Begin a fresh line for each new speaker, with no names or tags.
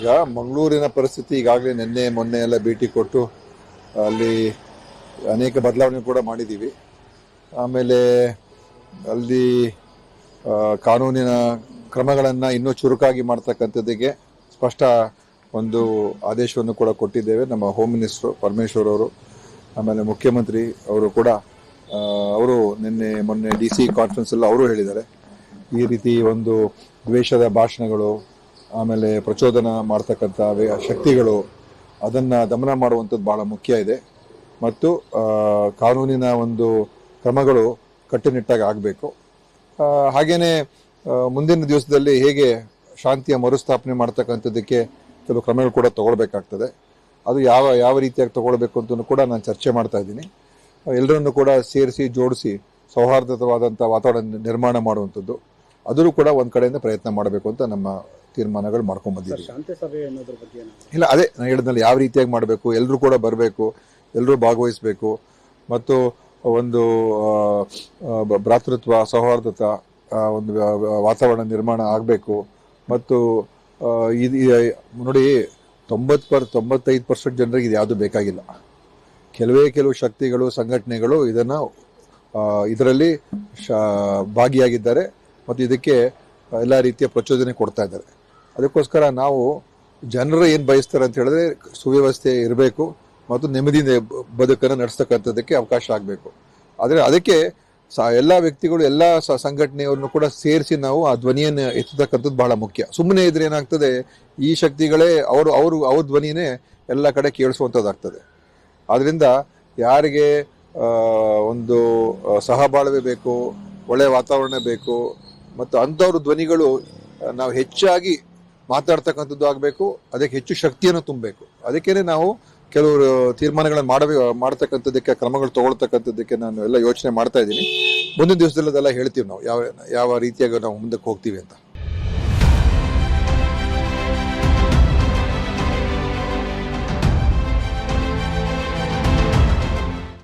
ಈಗ ಮಂಗಳೂರಿನ ಪರಿಸ್ಥಿತಿ ಈಗಾಗಲೇ ನಿನ್ನೆ, ಮೊನ್ನೆ ಎಲ್ಲ ಭೇಟಿ ಕೊಟ್ಟು ಅಲ್ಲಿ ಅನೇಕ ಬದಲಾವಣೆ ಕೂಡ ಮಾಡಿದ್ದೀವಿ. ಆಮೇಲೆ ಅಲ್ಲಿ ಕಾನೂನಿನ ಕ್ರಮಗಳನ್ನು ಇನ್ನೂ ಚುರುಕಾಗಿ ಮಾಡ್ತಕ್ಕಂಥದ್ದಕ್ಕೆ ಸ್ಪಷ್ಟ ಒಂದು ಆದೇಶವನ್ನು ಕೂಡ ಕೊಟ್ಟಿದ್ದೇವೆ. ನಮ್ಮ ಹೋಮ್ ಮಿನಿಸ್ಟ್ರು ಪರಮೇಶ್ವರ್ ಅವರು, ಆಮೇಲೆ ಮುಖ್ಯಮಂತ್ರಿ ಅವರು ಕೂಡ ಅವರು ನಿನ್ನೆ, ಮೊನ್ನೆ ಡಿ ಸಿ ಕಾನ್ಫರೆನ್ಸ್ ಎಲ್ಲ ಅವರು ಹೇಳಿದ್ದಾರೆ. ಈ ರೀತಿ ಒಂದು ದ್ವೇಷದ ಭಾಷಣಗಳು ಆಮೇಲೆ ಪ್ರಚೋದನ ಮಾಡ್ತಕ್ಕಂಥ ಶಕ್ತಿಗಳು, ಅದನ್ನು ದಮನ ಮಾಡುವಂಥದ್ದು ಬಹಳ ಮುಖ್ಯ ಇದೆ. ಮತ್ತು ಕಾನೂನಿನ ಒಂದು ಕ್ರಮಗಳು ಕಟ್ಟುನಿಟ್ಟಾಗಿ ಆಗಬೇಕು. ಹಾಗೆಯೇ ಮುಂದಿನ ದಿವಸದಲ್ಲಿ ಹೇಗೆ ಶಾಂತಿಯ ಮರುಸ್ಥಾಪನೆ ಮಾಡ್ತಕ್ಕಂಥದ್ದಕ್ಕೆ ಕೆಲವು ಕ್ರಮಗಳು ಕೂಡ ತಗೊಳ್ಬೇಕಾಗ್ತದೆ. ಅದು ಯಾವ ಯಾವ ರೀತಿಯಾಗಿ ತಗೊಳ್ಬೇಕು ಅಂತಲೂ ಕೂಡ ನಾನು ಚರ್ಚೆ ಮಾಡ್ತಾ ಇದ್ದೀನಿ. ಎಲ್ಲರನ್ನು ಕೂಡ ಸೇರಿಸಿ, ಜೋಡಿಸಿ ಸೌಹಾರ್ದವಾದಂಥ ವಾತಾವರಣ ನಿರ್ಮಾಣ ಮಾಡುವಂಥದ್ದು. ಅದರೂ ಕೂಡ ಒಂದು ಕಡೆಯಿಂದ ಪ್ರಯತ್ನ ಮಾಡಬೇಕು ಅಂತ ನಮ್ಮ ತೀರ್ಮಾನಗಳು ಮಾಡ್ಕೊಂಡ್ಬಂದಿದ್ದೀವಿ
ಶಾಂತಿ ಸಭೆ ಅನ್ನೋದ್ರ ಬಗ್ಗೆ
ಇಲ್ಲ ಅದೇ ನಾನು ಹೇಳಿದ್ನಲ್ಲ ಯಾವ ರೀತಿಯಾಗಿ ಮಾಡಬೇಕು ಎಲ್ಲರೂ ಕೂಡ ಬರಬೇಕು ಎಲ್ಲರೂ ಭಾಗವಹಿಸಬೇಕು ಮತ್ತು ಒಂದು ಭ್ರಾತೃತ್ವ ಸೌಹಾರ್ದತ ಒಂದು ವಾತಾವರಣ ನಿರ್ಮಾಣ ಆಗಬೇಕು ಮತ್ತು ಇದು ನೋಡಿ ತೊಂಬತ್ತು ಪರ್ ತೊಂಬತ್ತೈದು ಪರ್ಸೆಂಟ್ ಜನರಿಗೆ ಇದು ಯಾವುದು ಬೇಕಾಗಿಲ್ಲ. ಕೆಲವೇ ಕೆಲವು ಶಕ್ತಿಗಳು ಸಂಘಟನೆಗಳು ಇದನ್ನು ಇದರಲ್ಲಿ ಶ ಭಾಗಿಯಾಗಿದ್ದಾರೆ ಮತ್ತು ಇದಕ್ಕೆ ಎಲ್ಲ ರೀತಿಯ ಪ್ರಚೋದನೆ ಕೊಡ್ತಾ ಇದ್ದಾರೆ. ಅದಕ್ಕೋಸ್ಕರ ನಾವು ಜನರು ಏನು ಬಯಸ್ತಾರೆ ಅಂತ ಹೇಳಿದ್ರೆ ಸುವ್ಯವಸ್ಥೆ ಇರಬೇಕು ಮತ್ತು ನೆಮ್ಮದಿಯಿಂದ ಬದುಕನ್ನು ನಡೆಸ್ತಕ್ಕಂಥದ್ದಕ್ಕೆ ಅವಕಾಶ ಆಗಬೇಕು. ಆದರೆ ಅದಕ್ಕೆ ಸ ಎಲ್ಲ ವ್ಯಕ್ತಿಗಳು, ಎಲ್ಲ ಸಂಘಟನೆಯವ್ರನ್ನು ಕೂಡ ಸೇರಿಸಿ ನಾವು ಆ ಧ್ವನಿಯನ್ನು ಎತ್ತತಕ್ಕಂಥದ್ದು ಬಹಳ ಮುಖ್ಯ. ಸುಮ್ಮನೆ ಇದ್ರೆ ಏನಾಗ್ತದೆ, ಈ ಶಕ್ತಿಗಳೇ ಅವರು ಅವರು, ಅವ್ರ ಧ್ವನಿನೇ ಎಲ್ಲ ಕಡೆ ಕೇಳಿಸುವಂಥದ್ದಾಗ್ತದೆ. ಆದ್ದರಿಂದ ಯಾರಿಗೆ ಒಂದು ಸಹಬಾಳ್ವೆ ಬೇಕು ಒಳ್ಳೆಯ ವಾತಾವರಣ ಬೇಕು, ಮತ್ತು ಅಂಥವ್ರ ಧ್ವನಿಗಳು ನಾವು ಹೆಚ್ಚಾಗಿ ಮಾತಾಡ್ತಕ್ಕಂಥದ್ದು ಆಗಬೇಕು, ಅದಕ್ಕೆ ಹೆಚ್ಚು ಶಕ್ತಿಯನ್ನು ತುಂಬಬೇಕು. ಅದಕ್ಕೇನೆ ನಾವು ಕೆಲವರು ತೀರ್ಮಾನಗಳನ್ನು ಮಾಡಬೇಕು ಮಾಡ್ತಕ್ಕಂಥದ್ದಕ್ಕೆ, ಕ್ರಮಗಳು ತಗೊಳ್ತಕ್ಕಂಥದ್ದಕ್ಕೆ ನಾನು ಎಲ್ಲ ಯೋಚನೆ ಮಾಡ್ತಾ ಇದ್ದೀನಿ. ಮುಂದಿನ ದಿವಸದಲ್ಲಿ ಅದೆಲ್ಲ ಹೇಳ್ತೀವಿ ನಾವು, ಯಾವ ಯಾವ ರೀತಿಯಾಗಿ ನಾವು ಮುಂದಕ್ಕೆ ಹೋಗ್ತೀವಿ ಅಂತ.